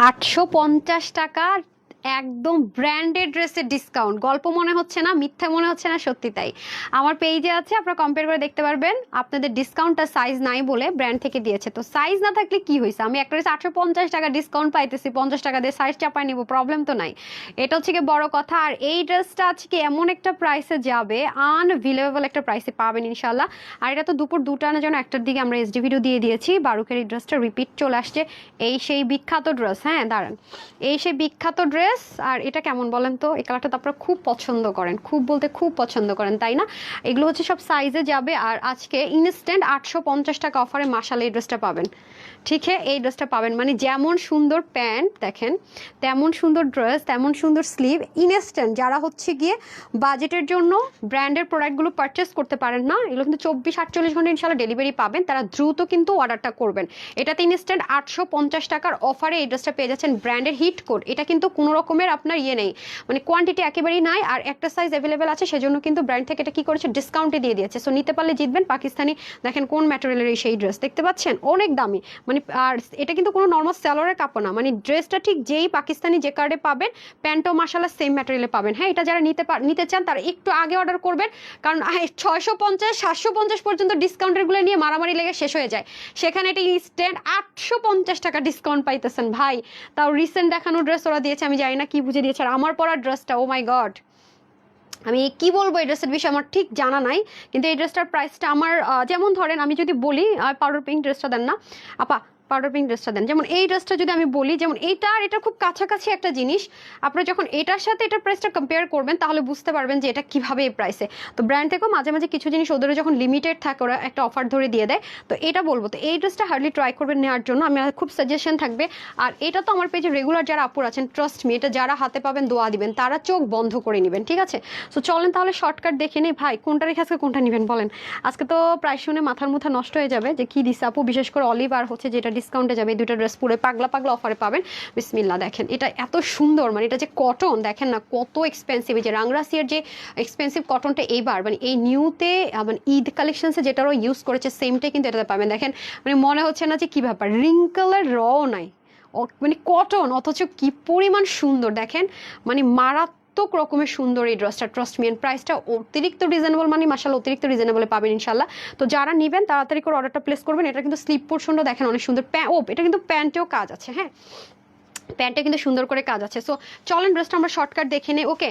আটশো পঞ্চাশ টাকা একদম ব্র্যান্ডেড ড্রেসের ডিসকাউন্ট গল্প মনে হচ্ছে না, মিথ্যা মনে হচ্ছে না, সত্যি তাই। আমার পেজে আছে, আপনারা কম্পেয়ার করে দেখতে পারবেন। আপনাদের ডিসকাউন্টটা সাইজ নাই বলে ব্র্যান্ড থেকে দিয়েছে। তো সাইজ না থাকলে কি হয়েছে? আমি একটা ড্রেস আটশো পঞ্চাশ টাকা ডিসকাউন্ট পাইতেছি, পঞ্চাশ টাকা দিয়ে সাইজ চাপাই নিব প্রবলেম তো নাই। এটা হচ্ছে কি বড় কথা। আর এই ড্রেসটা আজকে এমন একটা প্রাইসে যাবে? আনভিলেবল একটা প্রাইসে পাবেন ইনশাল্লাহ আর এটা তো দুপুর দুটার জন্য একটার দিকে আমরা এসডি ভিডিও দিয়ে দিয়েছি। বারুকের এই ড্রেসটা রিপিট চলে আসছে। এই সেই বিখ্যাত ড্রেস হ্যাঁ দাঁড়ান। এই সেই বিখ্যাত ড্রেস আর এটা কেমন বলেন তো? এই কালারটা তো আপনারা খুব পছন্দ করেন। খুব বলতে খুব পছন্দ করেন, তাই না? এগুলো হচ্ছে সব সাইজে যাবে, আর আজকে ইনস্ট্যান্ট আটশো পঞ্চাশ টাকা অফারে মাসালে এই ড্রেসটা পাবেন। ঠিক আছে, এই ড্রেসটা পাবেন। মানে যেমন সুন্দর প্যান্ট, দেখেন, তেমন সুন্দর ড্রেস তেমন সুন্দর স্লিভ ইনস্ট্যান্ট যারা হচ্ছে গিয়ে বাজেটের জন্য ব্র্যান্ডের প্রোডাক্টগুলো পারচেস করতে পারেন না, এগুলো কিন্তু চব্বিশ, আটচল্লিশ ঘণ্টা ইনশাল্লাহ ডেলিভারি পাবেন, তারা দ্রুত কিন্তু অর্ডারটা করবেন। এটাতে ইনস্ট্যান্ট আটশো পঞ্চাশ টাকার অফারে এই ড্রেসটা পেয়ে যাচ্ছেন ব্র্যান্ডের হিট কোড এটা কিন্তু কোনো রকমের আপনার ইয়ে নেই। মানে কোয়ান্টিটি একেবারেই নাই, আর একটা সাইজ অ্যাভেলেবেল আছে, সেজন্য কিন্তু ব্র্যান্ড থেকে এটা কী করেছে? ডিসকাউন্টে দিয়ে দিয়েছে। সো নিতে পারলে জিতবেন। পাকিস্তানি, দেখেন কোন ম্যাটেরিয়ালের এই সেই ড্রেস দেখতে পাচ্ছেন? অনেক দামি। মানে আর এটা কিন্তু কোনো নর্মাল স্যালোয়ারের কাপড় না। মানে ড্রেসটা ঠিক যেই পাকিস্তানি যে কার্ডে পাবেন প্যান্টও মাসালা সেম ম্যাটেরিয়ালে পাবেন। হ্যাঁ এটা যারা নিতে নিতে চান, তারা একটু আগে অর্ডার করবেন। কারণ ছয়শো পঞ্চাশ, সাতশো পঞ্চাশ পর্যন্ত ডিসকাউন্টেরগুলো নিয়ে মারামারি লেগে শেষ হয়ে যায়। সেখানে এটা ইনস্ট্যান্ট আটশো পঞ্চাশ টাকা ডিসকাউন্ট পাইতেছেন। ভাই, তাও রিসেন্ট দেখানো ড্রেস ওরা দিয়েছে, আমি জানি না কি বুঝে দিয়েছে। আর আমার পরা ড্রেসটা ও মাই গড আমি কি বলব এই ড্রেসের বিষয়ে আমার ঠিক জানা নাই, কিন্তু এই ড্রেসটার প্রাইসটা আমার যেমন ধরেন আমি যদি বলি পাউডার পিঙ্ক ড্রেসটা দেন না। আপা পাউডার পিঙ্ক ড্রেসটা দেন। যেমন এই ড্রেসটা যদি আমি বলি, যেমন এইটা আর এটা খুব কাছাকাছি একটা জিনিস। আপনারা যখন এটার সাথে এটার প্রাইসটা কম্পেয়ার করবেন, তাহলে বুঝতে পারবেন যে এটা কীভাবে এই প্রাইসে তো ব্র্যান্ড থেকেও মাঝে মাঝে কিছু জিনিস ওদের যখন লিমিটেড থাকে, ওরা একটা অফার ধরে দিয়ে দেয়। তো এটা বলব। তো এই ড্রেসটা হার্ডলি ট্রাই করবেন নেওয়ার জন্য। আমি খুব সাজেশন থাকবে। আর এটা তো আমার পেজে রেগুলার যারা আপুর আছেন ট্রাস্ট মি এটা যারা হাতে পাবেন, দোয়া দিবেন। তারা চোখ বন্ধ করে নেবেন, ঠিক আছে? তো চলেন তাহলে শর্টকাট দেখে নেই। ভাই, কোনটা রেখে আজকে কোনটা নেবেন বলেন? আজকে তো প্রায় শুনে মাথার মুথা নষ্ট হয়ে যাবে যে কি দিছে আপু? বিশেষ করে অলিভ আর হচ্ছে যেটা ডিসকাউন্টে যাবে, এই দুটো ড্রেস পুরো পাগলা পাগলা অফারে পাবেন। বিসমিল্লা দেখেন, এটা এত সুন্দর মানে এটা যে কটন দেখেন না, কত এক্সপেন্সিভ এই যে রাংরাসিয়ার যে এক্সপেন্সিভ কটনটা এইবার মানে এই নিউতে মানে ঈদ কালেকশনসে যেটারও ইউজ করেছে সেমটাই কিন্তু এটাতে পাবেন। দেখেন মানে মনে হচ্ছে না যে কি ব্যাপার রিঙ্কলের রও নাই মানে কটন অথচ কি পরিমাণ সুন্দর, দেখেন মানে মারাত্মক রকমের সুন্দর এই ড্রেসটা ট্রাস্ট মিয়ান প্রাইসটা অতিরিক্ত রিজনেবল মানে মাসাল অতিরিক্ত রিজনেবলে পাবেন ইনশাল্লাহ তো যারা নেবেন, তাড়াতাড়ি করে অর্ডারটা প্লেস করবেন। এটা কিন্তু স্লিপ পোর্শনটা দেখেন অনেক সুন্দর। প্যা ও, এটা কিন্তু প্যান্টেও কাজ আছে হ্যাঁ? প্যান্টটা কিন্তু সুন্দর করে কাজ আছে। সো চলেন ড্রেসটা আমরা শর্টকাট দেখে নেই ওকে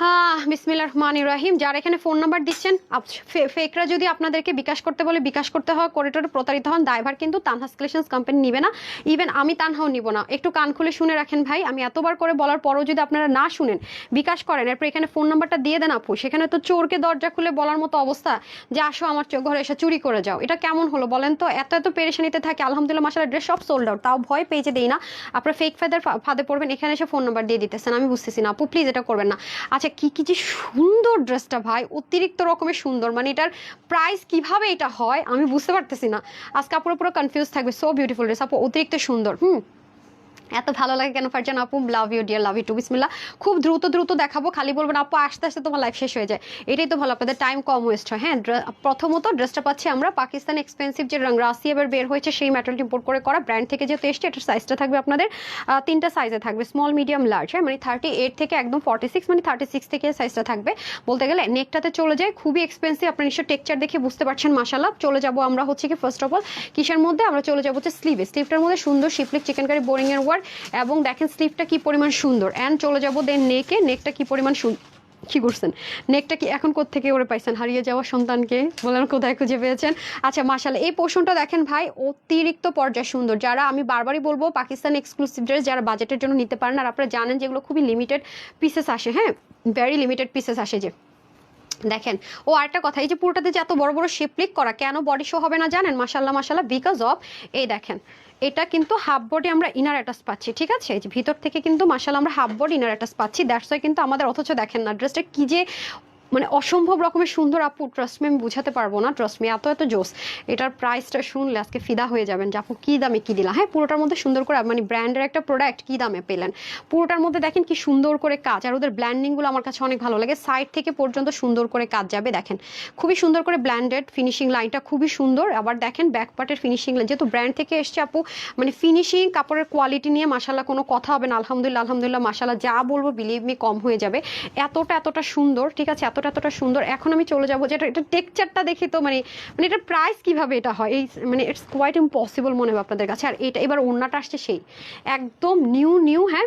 হ্যাঁ বিসমিল্লাহ রহমান রাহিম যারা এখানে ফোন নাম্বার দিচ্ছেন ফেকরা যদি আপনাদেরকে বিকাশ করতে বলে, বিকাশ করতে হয় করিডোরে প্রতারিত হন, দায়ভার কিন্তু তানহাস কালেকশনস কোম্পানি নিবে না। ইভেন আমি তানহাও নিব না। একটু কান খুলে শুনে রাখেন ভাই, আমি এতবার করে বলার পরও যদি আপনারা না শুনেন, বিকাশ করেন, এরপর এখানে ফোন নাম্বারটা দিয়ে দেন আপু। সেখানে তো চোরকে দরজা খুলে বলার মতো অবস্থা। যে আসো আমার ঘরে এসে চুরি করে যাও। এটা কেমন হলো বলেন তো? এত এত পেরেশানিতে থাকে, আলহামদুলিল্লাহ মাসালা ড্রেস সব সোল্ড আউট তাও ভয় পেয়েছে দেই না। আপনারা ফেক ফাদের ফাঁদে পড়বেন, এখানে এসে ফোন নাম্বার দিয়ে দিতেছেন। আমি বুঝতেছি না আপু প্লিজ এটা করবেন না। আচ্ছা কি কি যে সুন্দর ড্রেসটা ভাই, অতিরিক্ত রকমের সুন্দর। মানে এটার প্রাইস কীভাবে এটা হয়, আমি বুঝতে পারতেছি না। আজকে আপুরো পুরো কনফিউজ থাকবে সো বিউটিফুল ড্রেস আপু, অতিরিক্ত সুন্দর, হুম? এত ভালো লাগে কেন ফারজান আপু? Love you dear love you too বিসমিল্লা খুব দ্রুত দ্রুত দেখাবো, খালি বলবেন আপু, আস্তে আস্তে তোমার লাইফ শেষ হয়ে যায়। এটাই তো ভালো, আপনাদের টাইম কম ওয়েস্ট হয়। হ্যাঁ প্রথমত ড্রেসটা পাচ্ছি আমরা পাকিস্তান এক্সপেন্সিভ যে রাংরাসি এবার বের হয়েছে, সেই ম্যাটেরিয়াল ইম্পোর্ট করে করা। ব্র্যান্ড থেকে যেহেতু এসছে, এটার সাইজটা থাকবে আপনাদের তিনটা সাইজে থাকবে। স্মল মিডিয়াম লার্জ হ্যাঁ মানে থার্টি এইট থেকে একদম ফর্টি সিক্স মানে থার্টি সিক্স থেকে সাইজটা থাকবে। বলতে গেলে নেকটাতে চলে যায়, খুবই এক্সপেন্সিভ আপনার নিশ্চয় টেক্সচার দেখে বুঝতে পারছেন মাসাল্লাহ চলে যাব আমরা হচ্ছে কি ফার্স্ট অফ অল কিসের মধ্যে? আমরা চলে যাব হচ্ছে স্লিভে স্লিভটার মধ্যে সুন্দর শিপলিক চিকেন কারি বোরিং এর ওয়ার্ক এবং দেখেন স্লিপটা কি পরিমাণ সুন্দর। অ্যান্ড চলে যাব দেন নেকে। নেকটা কি পরিমাণ সুন্দর কি করছেন? নেকটা কি এখন থেকে ওরে পাইছেন? হারিয়ে যাওয়া সন্তানকে বলেন কোথায় খুঁজে পেয়েছেন? আচ্ছা মাশাল্লাহ এই পোর্শনটা দেখেন ভাই, অতিরিক্ত পর্যায় সুন্দর। যারা, আমি বারবারই বলব, পাকিস্তান এক্সক্লুসিভ ড্রেস যারা বাজেটের জন্য নিতে পারেন, আর আপনারা জানেন যেগুলো খুবই লিমিটেড পিসেস আসে হ্যাঁ? ভেরি লিমিটেড পিসেস আসে যে। দেখেন, ও আরেকটা কথা, এই যে পুরোটাতে যে এত বড় বড় শেপ শেপলিক করা, কেন বডি শো হবে না জানেন? মাসাল্লাহ মাসাল্লাহ বিকজ অফ এই দেখেন এটা কিন্তু হাফ বডি আমরা ইনার অ্যাটাচ পাচ্ছি, ঠিক আছে? ভিতর থেকে কিন্তু মাসাল আমরা হাফ বডি ইনার অ্যাটাচ পাচ্ছি দ্যাটস ওয়াই কিন্তু আমাদের অথচ দেখেন না ড্রেসটা কি যে মানে অসম্ভব রকমের সুন্দর আপু ট্রাস্ট আমি বুঝাতে পারব না। ট্রাস্ট মি এত এত জোস। এটার প্রাইসটা শুনলে আজকে ফিদা হয়ে যাবেন যে আপু, কী দামে কী দিলা? হ্যাঁ পুরোটার মধ্যে সুন্দর করে মানে ব্র্যান্ডের একটা প্রোডাক্ট কী দামে পেলেন? পুরোটার মধ্যে দেখেন কি সুন্দর করে কাজ। আর ওদের ব্ল্যান্ডিংগুলো আমার কাছে অনেক ভালো লাগে। সাইড থেকে পর্যন্ত সুন্দর করে কাজ যাবে, দেখেন। খুবই সুন্দর করে ব্ল্যান্ডেড ফিনিশিং লাইনটা খুবই সুন্দর। আবার দেখেন ব্যাক পার্টের ফিনিশিং লাইন যেহেতু ব্র্যান্ড থেকে এসছে আপু মানে ফিনিশিং কাপড়ের কোয়ালিটি নিয়ে মাসাল্লাহ কোনো কথা হবে না। আলহামদুলিল্লাহ আলহামদুলিল্লাহ মাসাল্লাহ যা বলব বিলিভ মি কম হয়ে যাবে। এতটা এতটা সুন্দর, ঠিক আছে? এতটা এতটা সুন্দর। এখন আমি চলে যাব যেটা এটা টেক্সচারটা দেখি তো মানে মানে এটার প্রাইস কীভাবে এটা হয়? এই মানে ইটস কোয়াইট ইম্পসিবল মনে হবে আপনাদের কাছে। আর এটা, এবার ওড়নাটা আসছে সেই। একদম নিউ নিউ হ্যাঁ?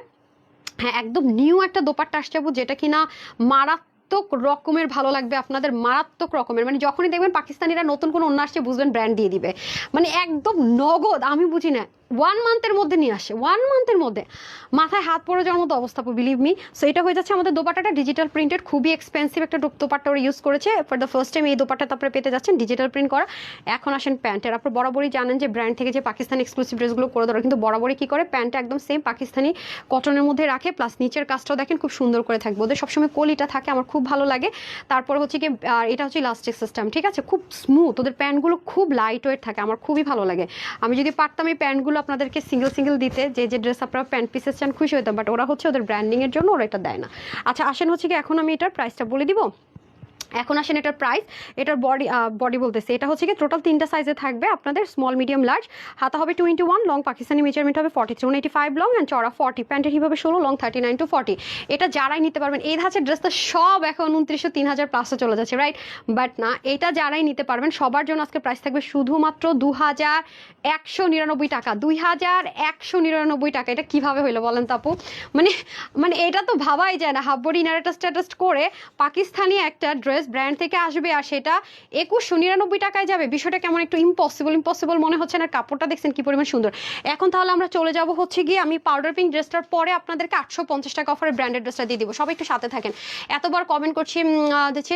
হ্যাঁ একদম নিউ একটা দোপাট্টা আসছে আপু, যেটা কিনা মারাত্মক রকমের ভালো লাগবে আপনাদের, মারাত্মক রকমের। মানে যখনই দেখবেন পাকিস্তানিরা নতুন কোনো অন্য আসছে, বুঝবেন ব্র্যান্ড দিয়ে দিবে। মানে একদম নগদ, আমি বুঝি না। ওয়ান মান্থের মধ্যে নিয়ে আসে। ওয়ান মান্থের মধ্যে। মাথায় হাত পড়ে যাওয়ার মতো অবস্থা বিলিভ মি সো এটা হয়ে যাচ্ছে আমাদের দোপাটাটা ডিজিটাল প্রিন্টেড খুবই এক্সপেন্সিভ একটা দো- দোপাট্টা ওরা ইউজ করেছে। ফর দ্য ফার্স্ট টাইম এই দোপাট্টা তারপরে পেতে যাচ্ছেন ডিজিটাল প্রিন্ট করা। এখন আসেন প্যান্টের। আপনার বরাবরই জানেন যে ব্র্যান্ড থেকে যে পাকিস্তান এক্সক্লুসিভ ড্রেসগুলো করে দেওয়া কিন্তু বরাবরই কী করে? প্যান্টটা একদম সেম পাকিস্তানি কটনের মধ্যে রাখে। প্লাস নিচের কাজটাও দেখেন খুব সুন্দর করে থাকবে। ওদের সবসময় কলিটা থাকে, আমার খুব ভালো লাগে। তারপর হচ্ছে কি আর এটা হচ্ছে ইলাস্টিক সিস্টেম ঠিক আছে? খুব স্মুথ ওদের প্যান্টগুলো খুব লাইট ওয়েট থাকে, আমার খুবই ভালো লাগে। আমি যদি পারতাম এই প্যান্টগুলো আপনাদেরকে সিঙ্গেল সিঙ্গেল দিতে, যে যে ড্রেস আপনারা প্যান্ট পিসেস চান, খুশি হতো বাট ওরা হচ্ছে ওদের ব্র্যান্ডিংয়ের জন্য ওরা এটা দেয় না। আচ্ছা আসেন হচ্ছে কি এখন আমি এটার প্রাইসটা বলে দিব। এখন আসেন এটার প্রাইস এটার বডি বডি বলতেছে। এটা হচ্ছে কি টোটাল তিনটা সাইজে থাকবে আপনাদের স্মল মিডিয়াম লার্জ হাতা হবে twenty one long Pakistani measurement হবে forty three eighty five long and চড়া ফর্টি প্যান্টের হিসাবে ষোলো long thirty nine to forty এটা যারাই নিতে পারবেন, এই ধাঁচের ড্রেসটা সব এখন উনত্রিশশো তিন হাজার প্লাসে চলে যাচ্ছে রাইট বাট না, এটা যারাই নিতে পারবেন, সবার জন্য আজকে প্রাইস থাকবে শুধুমাত্র দু হাজার একশো নিরানব্বই টাকা। দুই হাজার একশো নিরানব্বই টাকা। এটা কীভাবে হইল বলেন তো আপু? মানে মানে এটা তো ভাবাই যায় না। হাব্বরি ইনারেটা স্ট্যাটাস করে পাকিস্তানি একটা ড্রেস ব্র্যান্ড থেকে আসবে আর সেটা একুশশো নিরানব্বই টাকায় যাবে। বিষয়টা কেমন একটু ইম্পসিবল ইম্পসিবল মনে হচ্ছে না। কাপড়টা দেখছেন কি পরিমাণ সুন্দর। এখন তাহলে আমরা চলে যাব হচ্ছে গিয়ে আমি পাউডার পিঙ্ক ড্রেসটার পরে আপনাদেরকে আটশো পঞ্চাশ টাকা অফারে ব্র্যান্ডের ড্রেসটা দিয়ে দিব। সবাই একটু সাথে থাকেন। এতবার কমেন্ট করছি দেখছি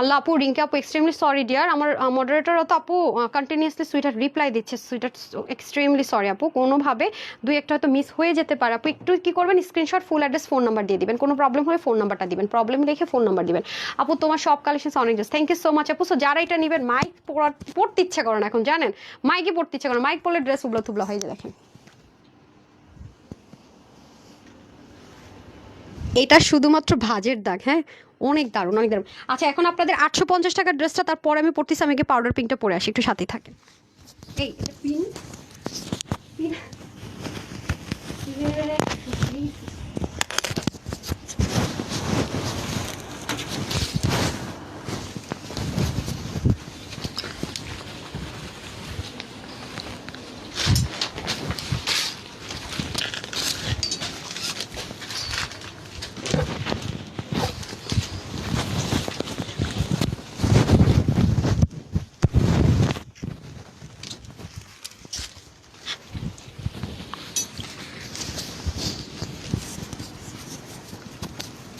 আল্লাহ আপু রিঙ্কি আপু এক্সট্রিমলি সরি ডিয়ার আমার মডারেটরও তো আপু কন্টিনিউসলি সুইটার রিপ্লাই দিচ্ছে। সুইটার এক্সট্রিমলি সরি আপু। কোনোভাবে দুই একটা হয়তো মিস হয়ে যেতে পারে। আপু, একটু কি করবেন? Screenshot full address phone number দিয়ে দিবেন। কোনো প্রবলেম হলে ফোন নাম্বারটা দিবেন। প্রবলেম লিখে ফোন নাম্বার দিবেন। আপু, তোমার সব কালেকশন অনেক just thank you so much আপু। সো যারা এটা নেবেন মাইক পড়তে ইচ্ছা করেন এখন, জানেন? মাইকে পড়তে ইচ্ছা করেন মাইক পড়লে ড্রেস উবলা থুবলা হয়ে যায়, দেখেন। এটা শুধুমাত্র ভাজের দাগ হ্যাঁ অনেক দারুণ অনেক দারুণ আচ্ছা এখন আপনাদের আটশো পঞ্চাশ টাকার ড্রেসটা তারপরে আমি পড়তেছি আমি পাউডার পিঙ্কটা পরে আসি একটু সাথে থাকে এই পিন পিন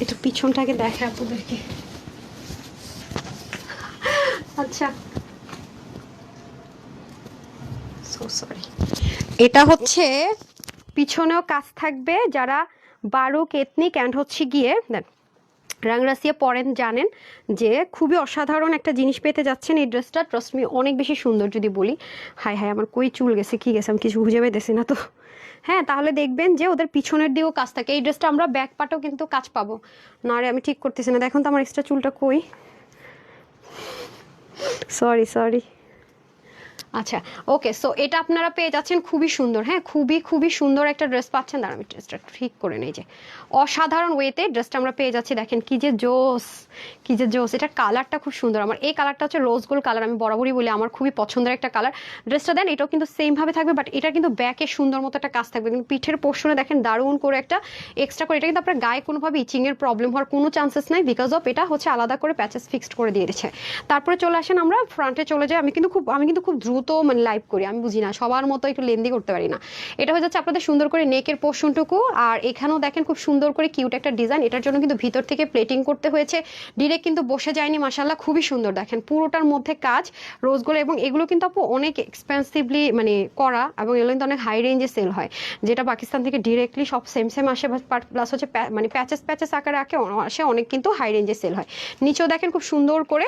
একটু পিছনটাকে দেখে আপনাদেরকে। আচ্ছা। সরি এটা হচ্ছে পিছনেও কাজ থাকবে যারা বারো এথনিক অ্যান্ড হচ্ছে গিয়ে, দেন রাংরাসিয়া পরেন জানেন যে খুবই অসাধারণ একটা জিনিস পেতে যাচ্ছেন এই ড্রেসটা। ট্রাস্ট মি অনেক বেশি সুন্দর যদি বলি। হাই হাই আমার কই চুল গেছে, কি গেছে, আমি কিছু খুঁজে পেতেছি না তো। হ্যাঁ তাহলে দেখবেন যে ওদের পিছনের দিকেও কাজ থাকে। এই ড্রেসটা আমরা ব্যাক পাটেও কিন্তু কাজ পাবো। না রে, আমি ঠিক করতেছি না। দেখুন তো আমার এক্সট্রা চুলটা কই? সরি সরি আচ্ছা ওকে সো এটা আপনারা পেয়ে যাচ্ছেন, খুবই সুন্দর হ্যাঁ খুবই খুবই সুন্দর একটা ড্রেস পাচ্ছেন। দাঁড়া আমি ড্রেসটা ঠিক করে নেই যে। অসাধারণ ওয়েতে ড্রেসটা আমরা পেয়ে যাচ্ছি, দেখেন কি যে জোস, কি যে জোস এটার কালারটা খুব সুন্দর। আমার এই কালারটা হচ্ছে রোজ গোল্ড কালার আমি বরাবরই বলি, আমার খুবই পছন্দের একটা কালার ড্রেসটা দেন, এটাও কিন্তু সেম ভাবে থাকবে বাট এটা কিন্তু ব্যাকে সুন্দর মতো একটা কাজ থাকবে। কিন্তু পিঠের পোর্শনে দেখেন, দারুণ করে একটা এক্সট্রা করে, এটা কিন্তু আপনার গায়ে কোনোভাবে ইচিং এর প্রবলেম হওয়ার কোনো চান্সেস নাই বিকজ অফ এটা হচ্ছে আলাদা করে প্যাচেস ফিক্সড করে দিয়ে দিচ্ছে। তারপরে চলে আসেন আমরা ফ্রন্টে চলে যাই, আমি কিন্তু খুব, আমি কিন্তু খুব দ্রুত দ্রুত মানে লাইভ করি, আমি বুঝি না সবার মতো একটু লেন্দি করতে পারি না। এটা হয়ে যাচ্ছে আপনাদের সুন্দর করে নেকের পোর্শনটুকু আর এখানেও দেখেন খুব সুন্দর করে কিউট একটা ডিজাইন এটার জন্য কিন্তু ভিতর থেকে প্লেটিং করতে হয়েছে। ডিরেক্ট কিন্তু বসে যায়নি মাসাল্লাহ খুবই সুন্দর, দেখেন পুরোটার মধ্যে কাজ রোজগুলো এবং এগুলো কিন্তু আপু অনেক এক্সপেন্সিভলি মানে করা, এবং এগুলো কিন্তু অনেক হাই রেঞ্জে সেল হয়। যেটা পাকিস্তান থেকে ডিরেক্টলি সব সেম সেম আসে প্লাস হচ্ছে মানে প্যাচেস প্যাচেস আকারে আঁকে আসে, অনেক কিন্তু হাই রেঞ্জে সেল হয়। নিচেও দেখেন খুব সুন্দর করে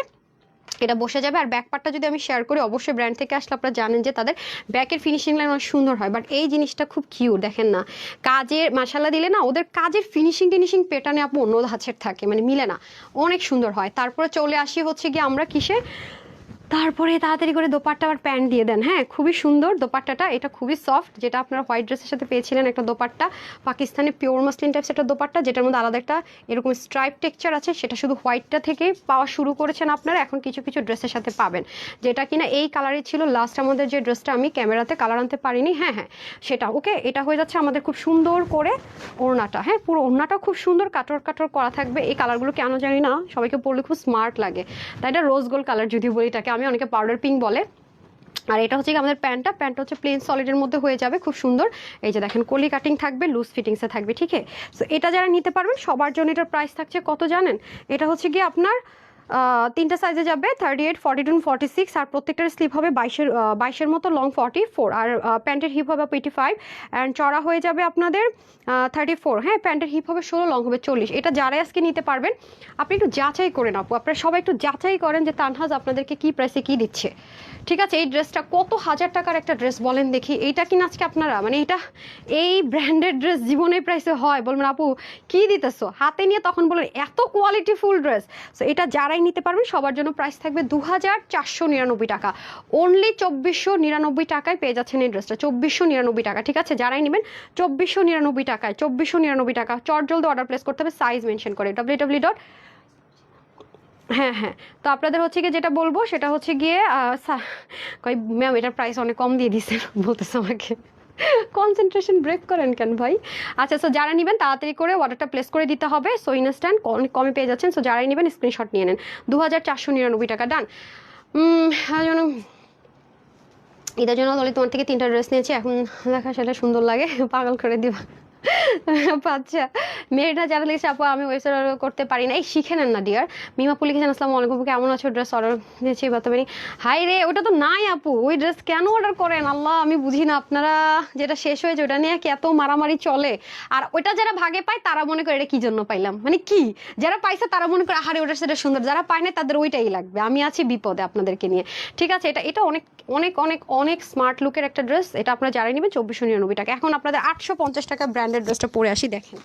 এটা বসে যাবে। আর ব্যাক পার্টটা যদি আমি শেয়ার করি, অবশ্যই ব্র্যান্ড থেকে আসলে আপনারা জানেন যে তাদের ব্যাকের ফিনিশিং লাইন অনেক সুন্দর হয়। বাট এই জিনিসটা খুব কিউ দেখেন না। কাজের মশালা দিলে না, ওদের কাজের ফিনিশিং টিনিশিং পেটানে আপু অন্য ধাঁচের থাকে মানে মিলে না। অনেক সুন্দর হয়। তারপরে চলে আসি হচ্ছে গিয়ে আমরা কিসে? তারপরে তাড়াতাড়ি করে দোপাট্টা আর প্যান্ট দিয়ে দেন। হ্যাঁ খুবই সুন্দর দোপাট্টাটা। এটা খুবই সফট যেটা আপনারা হোয়াইট ড্রেসের সাথে পেয়েছিলেন একটা dupatta. Pakistani pure muslin types একটা দোপাট্টা, যেটার মধ্যে আলাদা একটা এরকম স্ট্রাইপ টেক্সচার আছে। সেটা শুধু হোয়াইটটা থেকে পাওয়া শুরু করেছেন আপনারা, এখন কিছু কিছু ড্রেসের সাথে পাবেন। যেটা কিনা এই কালারই ছিল। লাস্ট আমাদের যে ড্রেসটা আমি ক্যামেরাতে কালার আনতে পারিনি। হ্যাঁ হ্যাঁ সেটা। ওকে এটা হয়ে যাচ্ছে আমাদের খুব সুন্দর করে ওড়নাটা। হ্যাঁ পুরো ওড়নাটাও খুব সুন্দর। কাটর কাটর করা থাকবে। এই কালারগুলো কেন জানি না, সবাইকে পরলে খুব স্মার্ট লাগে। তাই এটা রোজ গোল্ড কালার যদি বলি এটাকে আমি। অনেকে পাউডার পিঙ্ক বলে। আর এটা হচ্ছে আমাদের প্যান্টটা প্যান্টটা হচ্ছে প্লেন সলিডের মধ্যে হয়ে যাবে, খুব সুন্দর। এই যে দেখেন, কলি কাটিং থাকবে লুজ ফিটিংসে থাকবে ঠিক আছে সো এটা যারা নিতে পারবেন, সবার জন্য এটার প্রাইস থাকছে কত জানেন? এটা হচ্ছে কি আপনার তিনটা সাইজে যাবে thirty eight forty two forty six আর প্রত্যেকটার স্লিপ হবে বাইশের বাইশের মতো লং ফর্টি ফোর আর প্যান্টের হিপ হবে এইটি ফাইভ অ্যান্ড চড়া হয়ে যাবে আপনাদের থার্টি ফোর হ্যাঁ প্যান্টের হিপ হবে ষোলো লং হবে চল্লিশ, এটা যারাই আজকে নিতে পারবেন, আপনি একটু যাচাই করেন আপু আপনারা সবাই একটু যাচাই করেন যে তানহাজ আপনাদেরকে কি প্রাইসে কি দিচ্ছে, ঠিক আছে, এই ড্রেসটা কত হাজার টাকার একটা ড্রেস বলেন দেখি, এইটা কিনা আজকে আপনারা মানে এটা, এই ব্র্যান্ডেড ড্রেস জীবনে প্রাইসে হয়, বলবেন আপু, কি দিতেছো, হাতে নিয়ে তখন বলবেন এত কোয়ালিটি ফুল ড্রেস সো এটা যারাই নিতে পারবেন। সবার জন্য প্রাইস থাকবে দু হাজার চারশো নিরানব্বই টাকা। অনলি চব্বিশশো নিরানব্বই টাকায় পেয়ে যাচ্ছেন এই ড্রেসটা চব্বিশশো নিরানব্বই টাকা, ঠিক আছে? যারাই নেবেন, চব্বিশশো নিরানব্বই টাকায়, চব্বিশশো নিরানব্বই টাকা চট জলদি অর্ডার প্লেস করতে হবে সাইজ মেনশন করে। ডাব্লিউ ডাব্লিউ ডট হ্যাঁ হ্যাঁ। তো আপনাদের হচ্ছে গিয়ে যেটা বলব, সেটা হচ্ছে গিয়ে ম্যাম এটার প্রাইস অনেক কম দিয়ে দিচ্ছে বলতেছে আমাকে। কনসেন্ট্রেশন ব্রেক করেন কেন ভাই? আচ্ছা সো যারা নেবেন, তাড়াতাড়ি করে অর্ডারটা প্লেস করে দিতে হবে। সো ইনস্ট্যান্ট কমে পেয়ে যাচ্ছেন। সো যারাই নেবেন স্ক্রিনশট নিয়ে নেন। দু হাজার চারশো নিরানব্বই টাকা ডান যেন ঈদের জন্য তাহলে তোমার থেকে তিনটা ড্রেস নিয়েছি। এখন দেখা সেটা সুন্দর লাগে। পাগল করে দিবা। আচ্ছা মেয়েটা যারা লিখেছে আপু, আমি ওয়েবসাইট অর্ডার করতে পারি না। এই শিখে নেন না ডিয়ার মিমাপু লিখেছেন আসসালামু আলাইকুম কেমন আছো? ড্রেস অর্ডার দিয়েছি বাতাবানি হাই রে, ওটা তো নাই, আপু। ওই ড্রেস কেন অর্ডার করেন? আল্লাহ, আমি বুঝি না। আপনারা যেটা শেষ হয়েছে, ওটা নিয়ে কি এত মারামারি চলে? আর ওটা যারা ভাগে পায়, তারা মনে করে, এটা কি জন্য পাইলাম? মানে কি? যারা পাইছে, তারা মনে করে, আহারে ওটা সেটা সুন্দর। যারা পায় না, তাদের ওইটাই লাগবে। আমি আছি বিপদে আপনাদেরকে নিয়ে। ঠিক আছে, এটা এটা অনেক অনেক অনেক অনেক স্মার্ট লুকের একটা ড্রেস এটা আপনারা যারাই নেবেন, চব্বিশশো নিরানব্বই টাকা। এখন আপনাদের আটশো পঞ্চাশ টাকা ব্র্যান্ডেড ড্রেসটা পরে আসি দেখেন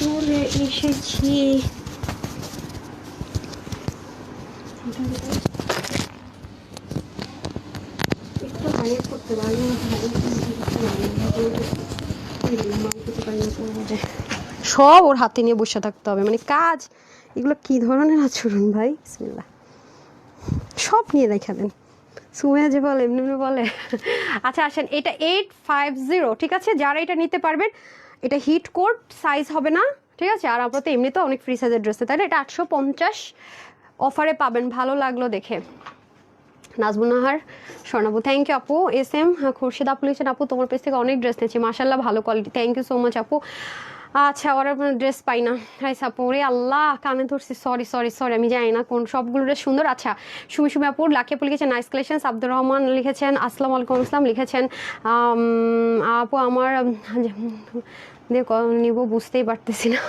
চলে এসেছি। সব ওর হাতে নিয়ে বসে থাকতে হবে। মানে কাজ, এগুলো কি ধরনের আচরণ ভাই? বিসমিল্লাহ। সব নিয়ে রেখে দেন। যে বলে, এমনি এমনি বলে। আচ্ছা আসেন, এটা এইট ফাইভ জিরো ঠিক আছে? যারা এটা নিতে পারবেন, এটা হিট কোট সাইজ হবে না। ঠিক আছে? আর আপনার তো এমনিতেও অনেক ফ্রি সাইজের ড্রেস তাই এটা আটশো পঞ্চাশ অফারে পাবেন। ভালো লাগল দেখে। নাজমুনাহার স্বর্ণাপু থ্যাংক ইউ আপু। এস এম খুরশিদ আপু লিখছেন, আপু, তোমার পেজ থেকে অনেক ড্রেস নিয়েছি। মাসাল্লাহ ভালো quality thank you so much আপু। আচ্ছা ওরা ড্রেস পাই না। হাই সাপু রে আল্লাহ, কানে ধরছি। সরি সরি সরি আমি জানি না কোন সবগুলো ড্রেস সুন্দর। আচ্ছা সুমি সুমি আপুর লাকি আপু লিখেছেন নাইস কালেকশন আব্দুর রহমান লিখেছেন, আসসালামু আলাইকুম আসসালাম। লিখেছেন আপু, আমার দিয়ে নিব বুঝতেই পারতেছি না।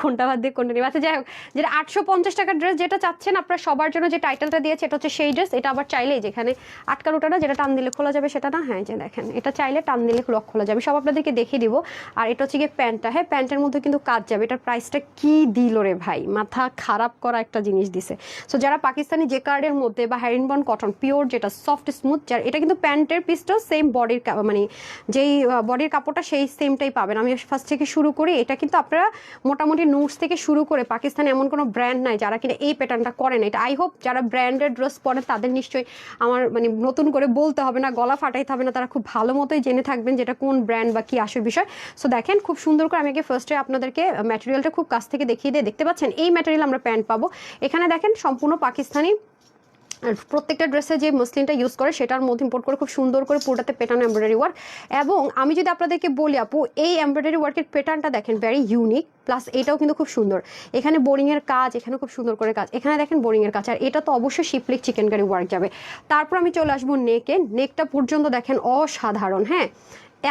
কোনটা বাদ দিয়ে কোনটা নিব। আচ্ছা যাই হোক, যেটা আটশো পঞ্চাশ টাকার ড্রেস যেটা চাচ্ছেন আপনার সবার জন্য যে টাইটেলটা দিয়েছে, এটা হচ্ছে সেই ড্রেস এটা আবার চাইলেই যেখানে আটকালুটা না, যেটা টান দিলে খোলা যাবে সেটা না। হ্যাঁ যে দেখেন, এটা চাইলে টান দিলে লক খোলা যাবে। সব আপনাদেরকে দেখিয়ে দিব। আর এটা হচ্ছে গিয়ে প্যান্টটা। হ্যাঁ প্যান্টের মধ্যে কিন্তু কাজ যাবে। এটার প্রাইসটা কি দিল রে ভাই? মাথা খারাপ করা একটা জিনিস দিছে। সো যারা পাকিস্তানি যে কার্ডের মধ্যে বা হ্যারিনবন কটন পিওর যেটা সফট স্মুথ যার এটা কিন্তু প্যান্টের পিসটা সেম বডির মানে যেই বডির কাপড়টা সেই সেমটাই পাবেন। আমি ফার্স্ট থেকে শুরু করে, এটা কিন্তু আপনারা মোটামুটি নোটস থেকে শুরু করে পাকিস্তানে এমন কোনো ব্র্যান্ড নাই যারা কিনা এই প্যাটার্নটা করে না এটা আই হোপ যারা ব্র্যান্ডেড ড্রেস পরে তাদের নিশ্চয়ই আমার মানে নতুন করে বলতে হবে না, গলা ফাটাইতে হবে না, তারা খুব ভালো মতোই জেনে থাকবেন যেটা কোন ব্র্যান্ড বা কি আসল বিষয়। সো দেখেন খুব সুন্দর করে আমি আগে ফার্স্টে আপনাদেরকে ম্যাটেরিয়ালটা খুব কাছ থেকে দেখিয়ে দিয়ে দেখতে পাচ্ছেন, এই ম্যাটেরিয়াল আমরা প্যান্ট পাবো। এখানে দেখেন সম্পূর্ণ পাকিস্তানি আর প্রত্যেকটা ড্রেসে যে মসলিনটা ইউজ করে, সেটার মধ্যে ইম্পোর্ট করে খুব সুন্দর করে পুরোটাতে পেটানো এমব্রয়ডারি ওয়ার্ক এবং আমি যদি আপনাদেরকে বলি, আপু, এই এমব্রয়ডারি ওয়ার্কের প্যাটার্নটা দেখেন ভেরি ইউনিক প্লাস এটাও কিন্তু খুব সুন্দর। এখানে বোরিংয়ের কাজ, এখানে খুব সুন্দর করে কাজ। এখানে দেখেন বোরিংয়ের কাজ, আর এটা তো অবশ্যই শিপলিক চিকেন কারি ওয়ার্ক যাবে। তারপর আমি চলে আসব নেকে নেকটা পর্যন্ত দেখেন অসাধারণ হ্যাঁ?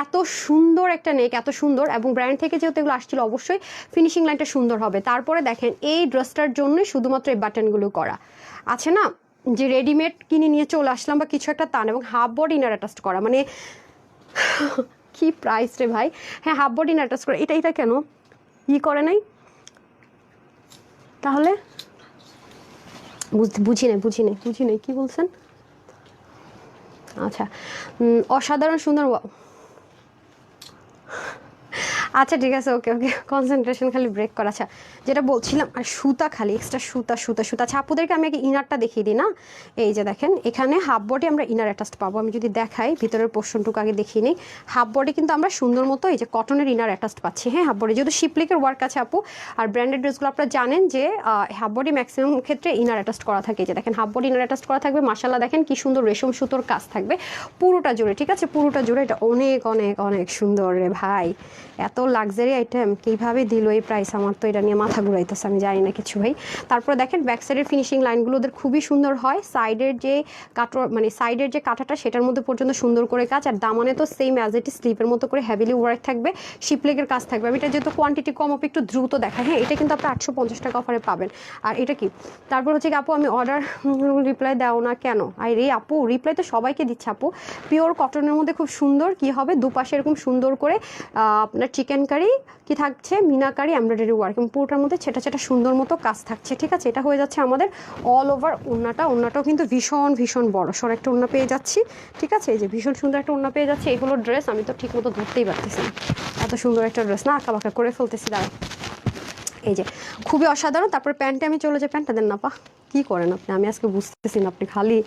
এত সুন্দর একটা নেক এত সুন্দর, এবং ব্র্যান্ড থেকে যেহেতু এগুলো আসছিল, অবশ্যই ফিনিশিং লাইনটা সুন্দর হবে। তারপরে দেখেন, এই ড্রেসটার জন্যই শুধুমাত্র এই বাটনগুলো করা। আছে না? যে রেডিমেড কিনে নিয়ে চলে আসলাম বা কিছু একটা টান এবং হাফ বডি ইনার অ্যাটাচ করা। মানে কি প্রাইস রে ভাই? হ্যাঁ হাফ বডি ইনার অ্যাটাচ করা। এটা এটা কেন? ই করে নাই? তাহলে? বুঝ- বুঝি নাই বুঝি নাই বুঝি নাই। কি বলছেন? আচ্ছা অসাধারণ সুন্দর আচ্ছা ঠিক আছে, ওকে ওকে। কনসেন্ট্রেশন খালি ব্রেক করা। আচ্ছা যেটা বলছিলাম, আর সুতা খালি এক্সট্রা সুতা সুতা সুতা। আচ্ছা আপুদেরকে আমি আগে ইনারটা দেখিয়ে দিই না? এই যে দেখেন, এখানে হাফ বডি আমরা ইনার অ্যাটাচড পাবো। আমি যদি দেখাই, ভিতরের পোর্শনটুকু আগে দেখিয়ে নিই। হাফ বডি কিন্তু আমরা সুন্দর মতো এই যে কটনের ইনার অ্যাটাচড পাচ্ছি। হ্যাঁ হাফ বডি যেহেতু শিপলিকের ওয়ার্ক আছে, আপু, আর ব্র্যান্ডেড ড্রেসগুলো আপনারা জানেন যে হাফ বডি ম্যাক্সিমাম ক্ষেত্রে ইনার অ্যাটাচড করা থাকে। যে দেখেন হাফ বডি ইনার অ্যাটাচড করা থাকবে। মাসাল্লাহ দেখেন কি সুন্দর রেশম সুতোর কাজ থাকবে। পুরোটা জুড়ে, ঠিক আছে? পুরোটা জুড়ে এটা অনেক অনেক অনেক সুন্দর রে ভাই। এত লাক্সারি আইটেম কীভাবে দিল এই প্রাইস আমার তো এটা নিয়ে মাথা ঘুরাইতেছে, আমি জানি না কিছু ভাই। তারপরে দেখেন ব্যাক সাইডের ফিনিশিং লাইনগুলো ওদের খুবই সুন্দর হয়। সাইডের যে কাটো মানে সাইডের যে কাঁটাটা, সেটার মধ্যে পর্যন্ত সুন্দর করে কাজ। আর দামানে তো সেম অ্যাজ ইট স্লিপের মতো করে হেভিলি ওয়ার্ক থাকবে শিপলেগের কাজ থাকবে। আমি এটা যেহেতু কোয়ান্টিটি কম আপু একটু দ্রুত দেখায় হ্যাঁ এটা কিন্তু আপনি আটশো পঞ্চাশ টাকা অফারে পাবেন। আর এটা কি? তারপর হচ্ছে আপু, আমি অর্ডার রিপ্লাই দাও না কেন? আর রে আপু রিপ্লাই তো সবাইকে দিচ্ছে, আপু। পিওর কটনের মধ্যে খুব সুন্দর, কি হবে? দুপাশে এরকম সুন্দর করে আপনার চিকেন কারি কি থাকছে? মিনা মিনাকারি এমব্রয়ডারি ওয়ার্ক এবং পুরোটার মধ্যে ছেটা ছেটা সুন্দর মতো কাজ থাকছে, ঠিক আছে? এটা হয়ে যাচ্ছে আমাদের অল ওভার ওনাটা ওনাটাও কিন্তু ভীষণ ভীষণ বড়। সর একটা ওনা পেয়ে যাচ্ছি, ঠিক আছে? এই যে ভীষণ সুন্দর একটা ওনা পেয়ে যাচ্ছে। এগুলো ড্রেস আমি তো ঠিক মতো ধরতেই পারতেছি না। এত সুন্দর একটা ড্রেস না আঁকা বাঁকা করে ফেলতেছি দাঁড়া এই যে, খুবই অসাধারণ, তারপর প্যান্টে আমি চলে যাই, প্যান্টটা দেন না পা কি করেন আপনি? আমি আজকে বুঝতেছি না, আপনি খালি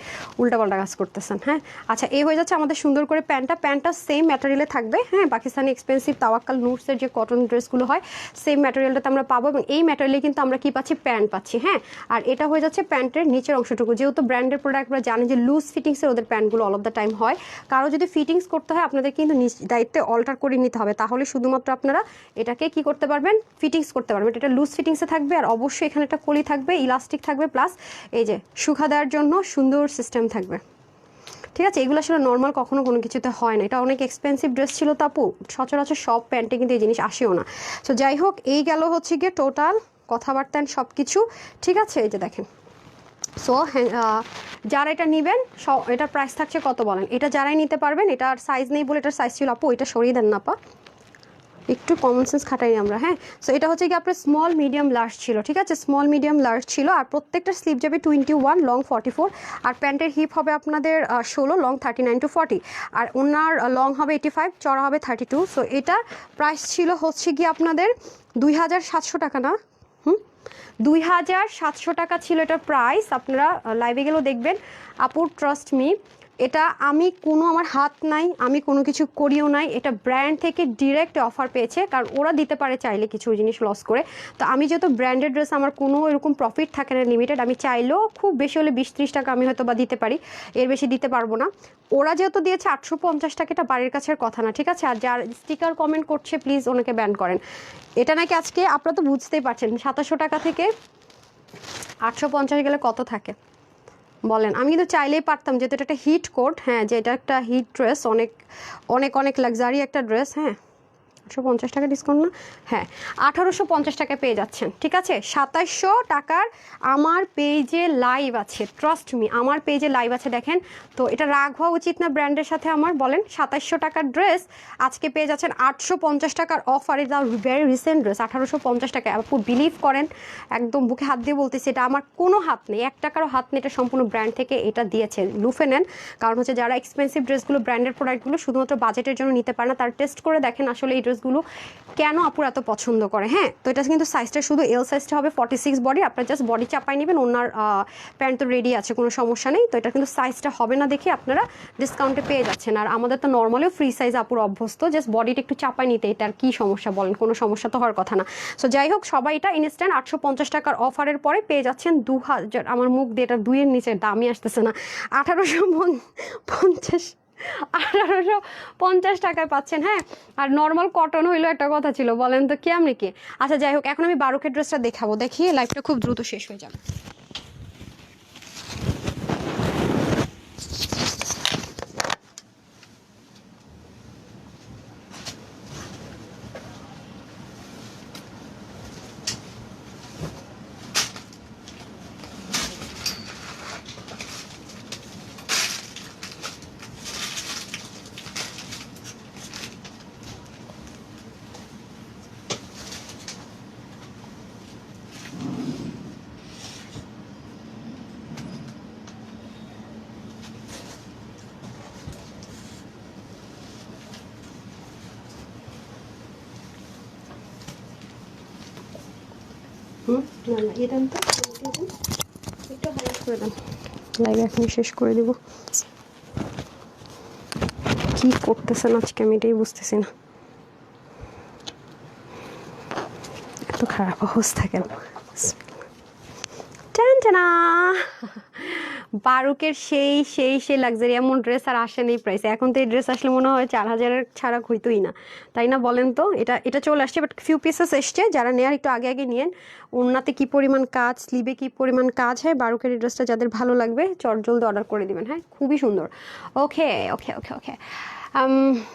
উল্টাপাল্টা কাজ করতেছেন হ্যাঁ? আচ্ছা এই হয়ে যাচ্ছে আমাদের সুন্দর করে প্যান্টটা প্যান্টটা সেম ম্যাটেরিয়ালে থাকবে হ্যাঁ? পাকিস্তানি এক্সপেন্সিভ তাওয়াক্কাল নুটসের যে কটন ড্রেসগুলো হয় সেম ম্যাটেরিয়ালটাতে আমরা পাবো এবং এই ম্যাটেরিয়ালে কিন্তু আমরা কি পাচ্ছি? প্যান্ট পাচ্ছি হ্যাঁ? আর এটা হয়ে যাচ্ছে প্যান্টের নিচের অংশটুকু। যেহেতু ব্র্যান্ডের প্রোডাক্ট আমরা জানি যে লুজ ফিটিংসের ওদের প্যান্টগুলো অল অফ দ্য টাইম হয়। কারও যদি ফিটিংস করতে হয়, আপনাদের কিন্তু নিজ দায়িত্বে অল্টার করে নিতে হবে। তাহলে শুধুমাত্র আপনারা এটাকে কি করতে পারবেন? ফিটিংস করতে পারবেন। এটা লুজ ফিটিংসে থাকবে আর অবশ্যই এখানে একটা কলি থাকবে ইলাস্টিক থাকবে প্লাস এই যে শুকা দেওয়ার জন্য সুন্দর সিস্টেম থাকবে। ঠিক আছে? এগুলো আসলে নর্মাল কখনো কোনো কিছুতে হয় না। এটা অনেক এক্সপেন্সিভ ড্রেস ছিল তাপু সচরাচর সব প্যান্টে কিন্তু এই জিনিস আসেও না। তো যাই হোক, এই গেল হচ্ছে গিয়ে টোটাল কথাবার্তা সব কিছু ঠিক আছে? এই যে দেখেন। সো যারা এটা নেবেন, স- এটার প্রাইস থাকছে কত বলেন? এটা যারাই নিতে পারবেন, এটার সাইজ নেই বলে এটার সাইজ ছিল আপু, এটা সরিয়ে দেন না পা একটু কমন সেন্স খাটাই আমরা হ্যাঁ? সো এটা হচ্ছে কি আপনার স্মল মিডিয়াম লার্জ ছিল, ঠিক আছে? স্মল মিডিয়াম লার্জ ছিল, আর প্রত্যেকটা স্লিপ যাবে twenty one long forty four আর প্যান্টের হিপ হবে আপনাদের ষোলো long thirty nine to forty আর ওনার লং হবে এইটি ফাইভ চড়া হবে থার্টি টু সো এটা প্রাইস ছিল হচ্ছে কি আপনাদের দুই হাজার সাতশো টাকা না? হুম? দুই হাজার সাতশো টাকা ছিল এটার প্রাইস আপনারা লাইভে গেলেও দেখবেন, আপুর ট্রাস্ট মি এটা আমি কোনো আমার হাত নাই, আমি কোনো কিছু করিও নাই। এটা ব্র্যান্ড থেকে ডিরেক্ট অফার পেয়েছে, কারণ ওরা দিতে পারে চাইলে কিছু জিনিস লস করে। তো আমি যেহেতু ব্র্যান্ডেড ড্রেস আমার কোনো এরকম প্রফিট থাকে না লিমিটেড আমি চাইলেও খুব বেশি হলে বিশ ত্রিশ টাকা আমি হয়তো বা দিতে পারি, এর বেশি দিতে পারব না। ওরা যেহেতু দিয়েছে আটশো পঞ্চাশ টাকা, এটা বাড়ির কাছের কথা না, ঠিক আছে? আর যার স্টিকার কমেন্ট করছে প্লিজ ওনাকে ব্যান করেন। এটা নাকি আজকে, আপনারা তো বুঝতেই পারছেন, সাতাশশো টাকা থেকে আটশো পঞ্চাশ গেলে কত থাকে? বলেন, আমি কিন্তু চাইলেই পারতাম যেহেতু এটা একটা হিট কোট হ্যাঁ যে এটা একটা হিট ড্রেস অনেক অনেক অনেক লাক্সারি একটা ড্রেস হ্যাঁ। আটশো পঞ্চাশ টাকা ডিসকাউন্ট না? হ্যাঁ আঠারোশো পঞ্চাশ টাকায় পেয়ে যাচ্ছেন, ঠিক আছে? সাতাশশো টাকার আমার পেজে লাইভ আছে ট্রাস্ট মি আমার পেজে লাইভ আছে, দেখেন। তো এটা রাগ হওয়া উচিত না ব্র্যান্ডের সাথে আমার, বলেন সাতাশশো টাকার ড্রেস আজকে পেয়ে যাচ্ছেন আটশো পঞ্চাশ টাকার অফার ইজ আর ভেরি রিসেন্ট ড্রেস আঠারোশো পঞ্চাশ টাকা আপু বিলিভ করেন, একদম বুকে হাত দিয়ে বলতেছি, এটা আমার কোনো হাত নেই এক টাকারও হাত নেই, এটা সম্পূর্ণ ব্র্যান্ড থেকে এটা দিয়েছে, লুফে নেন। কারণ হচ্ছে যারা এক্সপেন্সিভ ড্রেসগুলো ব্র্যান্ডের প্রোডাক্টগুলো শুধুমাত্র বাজেটের জন্য নিতে পারে না, তারা টেস্ট করে দেখেন আসলে এই ড্রেসগুলো কেন আপুর এত পছন্দ করে? হ্যাঁ তো এটা কিন্তু সাইজটা শুধু এল সাইজটা হবে ফর্টি সিক্স বডি আপনার জাস্ট বডি চাপাই নেবেন, ওনার প্যান্ট তো রেডি আছে, কোনো সমস্যা নেই, তো এটা কিন্তু সাইজটা হবে না দেখে আপনারা ডিসকাউন্টে পেয়ে যাচ্ছেন। আর আমাদের তো নর্মালিও ফ্রি সাইজ আপুর অভ্যস্ত জাস্ট বডিটা একটু চাপাই নিতে এটার কি সমস্যা বলেন, কোনো সমস্যা তো হওয়ার কথা না। সো যাই হোক, সবাই এটা ইনস্ট্যান্ট আটশো পঞ্চাশ টাকার অফারের পরে পেয়ে যাচ্ছেন দু হাজার আমার মুখ দিয়ে এটা দুইয়ের নিচে, দামই আসতেছে না, আঠারোশো পঞ্চাশ আঠারোশো পঞ্চাশ টাকায় পাচ্ছেন হ্যাঁ? আর নর্মাল কটন হইল একটা কথা ছিল, বলেন তো কেমনি কি? আচ্ছা যাই হোক, এখন আমি বারোকের ড্রেসটা দেখাবো। দেখি লাইফটা খুব দ্রুত শেষ হয়ে যাবে। হুম না না এ দেন তো একটু করে দাম লাইভ এখন শেষ করে দিব। কি করতেছেন আজকে আমি এটাই বুঝতেছি না। এত খারাপ অবস্থা কেন টান টানা বারুকের সেই সেই সেই লাক্সারি এমন ড্রেস আর আসে নেই প্রাইসে এখন তো এই ড্রেস আসলে মনে হয় চার হাজারের ছাড়া হইতোই না। তাই না বলেন তো? এটা এটা চলে আসছে বাট ফিউ পিসেস এসছে। যারা নেয়ার একটু আগে আগে নিয়েন। ওনাতে কি পরিমাণ কাজ স্লিভে কি পরিমাণ কাজ হয়, বারুকের এই ড্রেসটা যাদের ভালো লাগবে চট জলদি অর্ডার করে দিবেন হ্যাঁ? খুবই সুন্দর। ওকে ওকে ওকে ওকে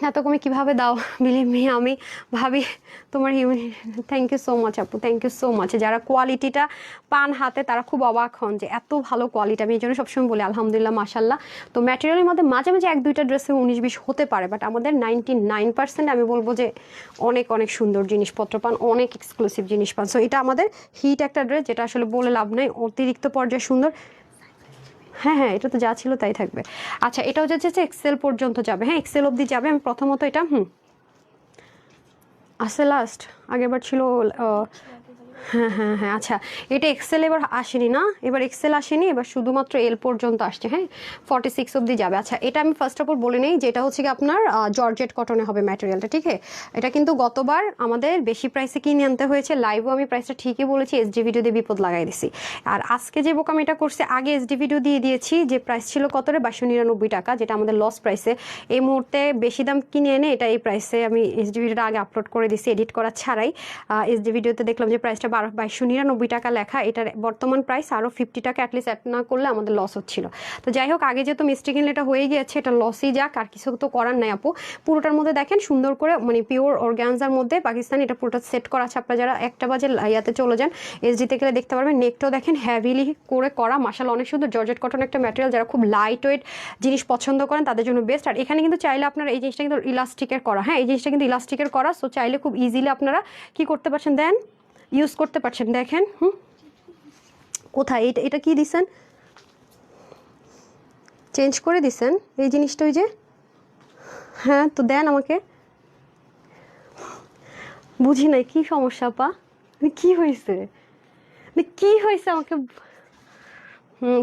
এত কমে কীভাবে দাও? বিলিভ মি আমি ভাবি তোমার human thank you so much আপু থ্যাংক ইউ সো মাচ যারা কোয়ালিটিটা পান হাতে, তারা খুব অবাক হন যে এত ভালো কোয়ালিটি আমি এই জন্য সবসময় বলি, আলহামদুলিল্লাহ মাসাল্লাহ তো ম্যাটেরিয়ালের মধ্যে মাঝে মাঝে এক, দুইটা ড্রেসে উনিশ, বিশ হতে পারে বাট আমাদের নাইনটি নাইন পার্সেন্ট আমি বলব যে অনেক অনেক সুন্দর জিনিসপত্র পান, অনেক এক্সক্লুসিভ জিনিস পান। সো এটা আমাদের হিট একটা ড্রেস যেটা আসলে বলে লাভ নাই, অতিরিক্ত পর্যায়ে সুন্দর। হ্যাঁ হ্যাঁ এটা তো যা ছিল তাই থাকবে। আচ্ছা এটাও যাচ্ছে এক্সেল পর্যন্ত যাবে। হ্যাঁ এক্সেল অবধি যাবে। আমি প্রথমত এটা, হুম আছে লাস্ট আগেরবার ছিল হ্যাঁ হ্যাঁ হ্যাঁ আচ্ছা এটা এক্সেল এবার আসেনি না? এবার এক্সেল আসেনি, এবার শুধুমাত্র এল পর্যন্ত আসছে হ্যাঁ? ফর্টি সিক্স অব্দি যাবে। আচ্ছা এটা আমি ফার্স্ট অফ অল বলে নেই যেটা হচ্ছে কি আপনার জর্জেট কটনে হবে ম্যাটেরিয়ালটা ঠিক আছে? এটা কিন্তু গতবার আমাদের বেশি প্রাইসে কিনে আনতে হয়েছে। লাইভও আমি প্রাইসটা ঠিকই বলেছি এসডি ভিডিও দিয়ে বিপদ লাগাই দিছি। আর আজকে যে বোকাম এটা করছে, আগে এসডি ভিডিও দিয়ে দিয়েছি, যে প্রাইস ছিল কত রে? বাইশশো নিরানব্বই টাকা, যেটা আমাদের লস প্রাইসে এই মুহূর্তে বেশি দাম কিনে এনে এটা এই প্রাইসে আমি এসডি ভিডিওটা আগে আপলোড করে দিছি এডিট করা ছাড়াই। এসডি ভিডিওতে দেখলাম যে প্রাইসটা বারো বাইশশো নিরানব্বই টাকা লেখা, এটার বর্তমান প্রাইস আরও ফিফটি টাকা অ্যাটলিস্ট অ্যাড না করলে আমাদের লস হচ্ছিল। তো যাই হোক, আগে যেহেতু মিস্টেক এটা হয়ে গিয়েছে, এটা লসই যাক, আর কিছু তো করার নাই আপু। পুরোটার মধ্যে দেখেন, সুন্দর করে মানে পিওর অর্গ্যানজার মধ্যে পাকিস্তান, এটা পুরোটা সেট করা আছে আপনারা যারা একটা বাজে ইয়াতে চলে যান এসডিতে গেলে দেখতে পারবেন নেকটাও দেখেন হ্যাভিলি করে করা মাসাল অনেক সুন্দর, জর্জেট কটন একটা ম্যাটেরিয়াল যারা খুব লাইট ওয়েট জিনিস পছন্দ করেন, তাদের জন্য বেস্ট আর এখানে কিন্তু চাইলে আপনারা এই জিনিসটা কিন্তু ইলাস্টিকের করা হ্যাঁ এই জিনিসটা কিন্তু ইলাস্টিকের করা সো চাইলে খুব ইজিলি আপনারা কি করতে পারছেন, দেন ইউজ করতে পারছেন, দেখেন, হুম। কোথায়? এটা এটা কি দিছেন? চেঞ্জ করে দিছেন? এই জিনিসটা ওই যে? হ্যাঁ তো দেন আমাকে। বুঝি নাই, কি সমস্যা পা মানে কি হয়েছে? মানে কি হয়েছে আমাকে?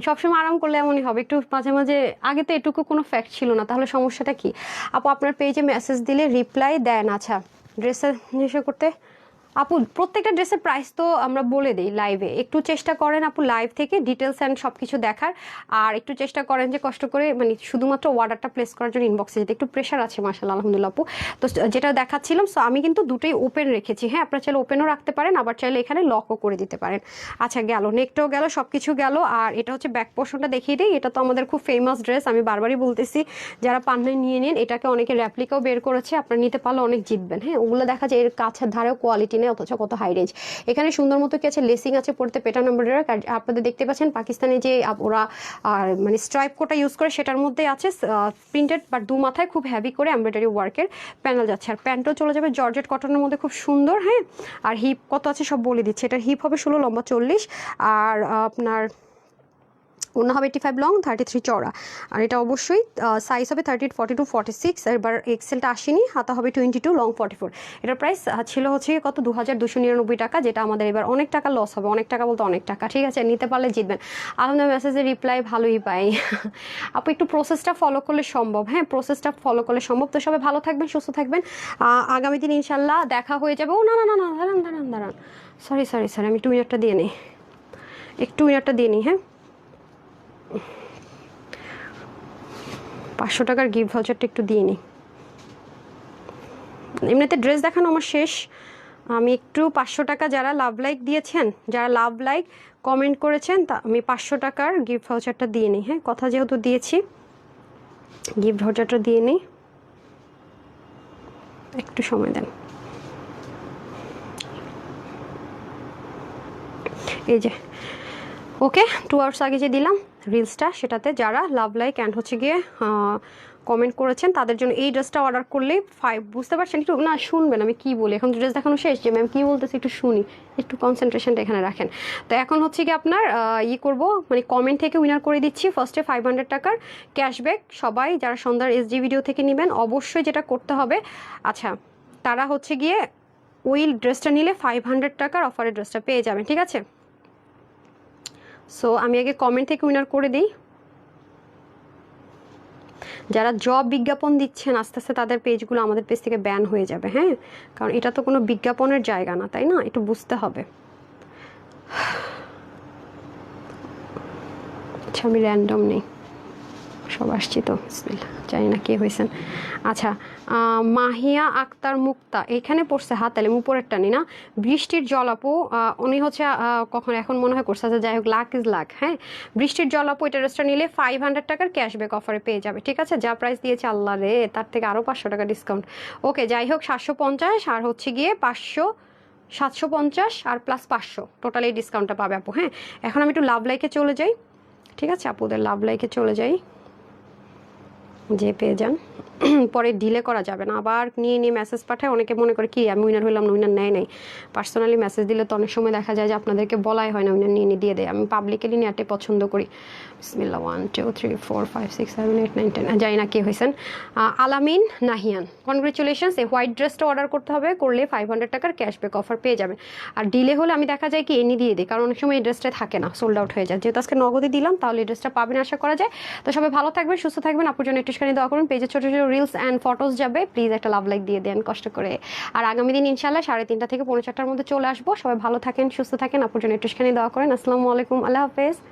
সবসময় আরাম করলে এমনই হবে। একটু মাঝে মাঝে, আগে তো এটুকু কোনো ফ্যাক্ট ছিল না। তাহলে সমস্যাটা কি? আপু, আপনার পেজে মেসেজ দিলে রিপ্লাই দেন। আচ্ছা ড্রেসের জিনিস করতে আপু, প্রত্যেকটা ড্রেসের প্রাইস তো আমরা বলে দিই লাইভে একটু চেষ্টা করেন আপু লাইভ থেকে ডিটেলস অ্যান্ড সব কিছু দেখার। আর একটু চেষ্টা করেন যে কষ্ট করে মানে শুধুমাত্র অর্ডারটা প্লেস করার জন্য ইনবক্সে যেতে। একটু প্রেশার আছে মাসাল্লাহ আলহামদুলিল্লাহ আপু। তো যেটা দেখাচ্ছিলাম সো আমি কিন্তু দুটোই ওপেন রেখেছি। হ্যাঁ আপনারা চাইলে ওপেনও রাখতে পারেন, আবার চাইলে এখানে লকও করে দিতে পারেন। আচ্ছা গেল নেকটাও গেল সব কিছু গেল। আর এটা হচ্ছে ব্যাক পোর্শনটা দেখিয়ে দিই। এটা তো আমাদের খুব ফেমাস ড্রেস আমি বারবারই বলতেছি, যারা পান্নে নিয়ে নিন, এটাকে অনেকে র্যাপ্লিকাও বের করেছে, আপনারা নিতে পারলে অনেক জিতবেন। হ্যাঁ ওগুলো দেখা যায় এর কাছের ধারেও কোয়ালিটি নেই, অথচ কত হাই রেঞ্জ এখানে সুন্দর মতো কি আছে? লেসিং আছে পড়তে পেটা নাম্বার আপনাদের দেখতে পাচ্ছেন পাকিস্তানে যে ওরা মানে স্ট্রাইপ কোটা ইউজ করে, সেটার মধ্যে আছে প্রিন্টেড বা দু মাথায় খুব হ্যাভি করে এমব্রয়ডারি ওয়ার্কের প্যানেল যাচ্ছে। আর প্যান্টও চলে যাবে জর্জেট কটনের মধ্যে, খুব সুন্দর হ্যাঁ? আর হিপ কত আছে সব বলে দিচ্ছে। এটার হিপ হবে ষোলো, লম্বা চল্লিশ। আর আপনার অন্য হবে eighty five long thirty three চড়া আর এটা অবশ্যই সাইজ হবে thirty eight forty two forty six এবার এক্সেলটা আসেনি, হাতা হবে twenty two long forty four এটার প্রাইস ছিল হচ্ছে কত? দু হাজার দুশো নিরানব্বই টাকা, যেটা আমাদের এবার অনেক টাকা লস হবে, অনেক টাকা বলতে অনেক টাকা। ঠিক আছে, নিতে পারলে জিতবেন। আলহামদুলিল্লাহ মেসেজের রিপ্লাই ভালোই পাই। আপু, একটু প্রসেসটা ফলো করলে সম্ভব হ্যাঁ? প্রসেসটা ফলো করলে সম্ভব। তো সবাই ভালো থাকবেন, সুস্থ থাকবেন। আগামী দিন ইনশাল্লাহ দেখা হয়ে যাবে। ও, না না না না, দাঁড়ান দাঁড়ান দাঁড়ান। সরি সরি সরি আমি একটু মিনিটটা দিয়ে নিই। একটু মিনিটটা দিয়ে নিই হ্যাঁ? পাঁচশো টাকার গিফট ভাউচারটা একটু দিয়ে নিই এমনিতে ড্রেস দেখানো আমার শেষ। আমি একটু পাঁচশো টাকা যারা লাভ লাইক দিয়েছেন, যারা লাভ লাইক কমেন্ট করেছেন, তা আমি পাঁচশো টাকার গিফট ভাউচারটা দিয়ে নিই হ্যাঁ কথা যেহেতু দিয়েছি গিফট ভাউচারটা দিয়ে নিই একটু সময় দেন। এই যে ওকে টু আওয়ার্স আগে যে দিলাম রিলসটা সেটাতে যারা লাভ লাইক অ্যান্ড হচ্ছে গিয়ে কমেন্ট করেছেন, তাদের জন্য এই ড্রেসটা অর্ডার করলেই ফাইভ বুঝতে পারছেন? একটু, না, শুনবেন আমি কি বলি। এখন ড্রেস দেখানো শেষ যে ম্যাম কী বলতেছি একটু শুনি। একটু কনসেন্ট্রেশনটা এখানে রাখেন। তো এখন হচ্ছে কি আপনার ই করব মানে কমেন্ট থেকে উইনার করে দিচ্ছি। ফার্স্টে ফাইভ হান্ড্রেড টাকার ক্যাশব্যাক সবাই যারা সন্ধ্যার এসডি ভিডিও থেকে নেবেন, অবশ্যই যেটা করতে হবে আচ্ছা তারা হচ্ছে গিয়ে ওই ড্রেসটা নিলে ফাইভ হান্ড্রেড টাকার অফারের ড্রেসটা পেয়ে যাবেন, ঠিক আছে? সো আমি আগে কমেন্ট থেকে উইনার করে দিই। যারা জব বিজ্ঞাপন দিচ্ছেন, আস্তে আস্তে তাদের পেজগুলো আমাদের পেজ থেকে ব্যান হয়ে যাবে হ্যাঁ? কারণ এটা তো কোনো বিজ্ঞাপনের জায়গা না, তাই না? একটু বুঝতে হবে। আচ্ছা আমি র্যান্ডম নেই। সব আসছি তো। জানি না কে হয়েছেন। আচ্ছা মাহিয়া আক্তার মুক্তা এখানে পড়ছে হাতালে উপরেরটা নি না। বৃষ্টির জল আপু উনি হচ্ছে কখন এখন মনে হয় করছে আচ্ছা, যাই হোক লাখ ইজ লাখ হ্যাঁ? বৃষ্টির জল আপু এটা ড্রেসটা নিলে ফাইভ হান্ড্রেড টাকার ক্যাশব্যাক অফারে পেয়ে যাবে ঠিক আছে? যা প্রাইস দিয়েছে আল্লাহ রে তার থেকে আরও পাঁচশো টাকা ডিসকাউন্ট ওকে যাই হোক সাতশো পঞ্চাশ আর হচ্ছে গিয়ে পাঁচশো সাতশো পঞ্চাশ আর প্লাস পাঁচশো টোটাল এই ডিসকাউন্টটা পাবে আপু হ্যাঁ? এখন আমি একটু লাভ লাইকে চলে যাই ঠিক আছে? আপুদের লাভ লাইকে চলে যাই। যে পেয়ে যান। পরে ডিলে করা যাবে না। আবার নিয়ে নিয়ে মেসেজ পাঠায়, অনেকে মনে করে, কি, আমি উইনার হইলাম না উইনার নেয় নাই। পার্সোনালি মেসেজ দিলে তো অনেক সময় দেখা যায় যে আপনাদেরকে বলাই হয় না উইনার নিয়ে নিয়ে দিয়ে দেয়। আমি পাবলিকেলি নেওয়াটাই পছন্দ করি। বিসমিল্লা one two three four five six seven eight nine ten জানি না কে হয়েছেন আলামিন নাহিয়ান কনগ্রেচুলেশনস এই হোয়াইট ড্রেসটা অর্ডার করতে হবে, করলে ফাইভ হান্ড্রেড টাকার ক্যাশব্যাক অফার পেয়ে যাবেন আর ডিলে হলে আমি দেখা যায় কি, এনে দিয়ে দিই কারণ অনেক সময় এই ড্রেসটা থাকে না সোল্ড আউট হয়ে যায়। যেহেতু আজকে নগদে দিলাম, তাহলে এই ড্রেসটা পাবেন আশা করা যায়। তো সবাই ভালো থাকবেন, সুস্থ থাকবেন। আপুর জন্য একটু একটুখানি দোয়া করুন পেজে ছোটো ছোটো রিলস অ্যান্ড ফটোস যাবে প্লিজ একটা লাভ লাইক দিয়ে দেন, কষ্ট করে। আর আগামী দিন ইনশাল্লাহ সাড়ে তিনটা থেকে পৌনে চারটার মধ্যে চলে আসব। সবাই ভালো থাকেন, সুস্থ থাকেন, আপনার জন্য একটুখানি দোয়া করেন। আসসালামু আলাইকুম, আল্লাহ হাফেজ।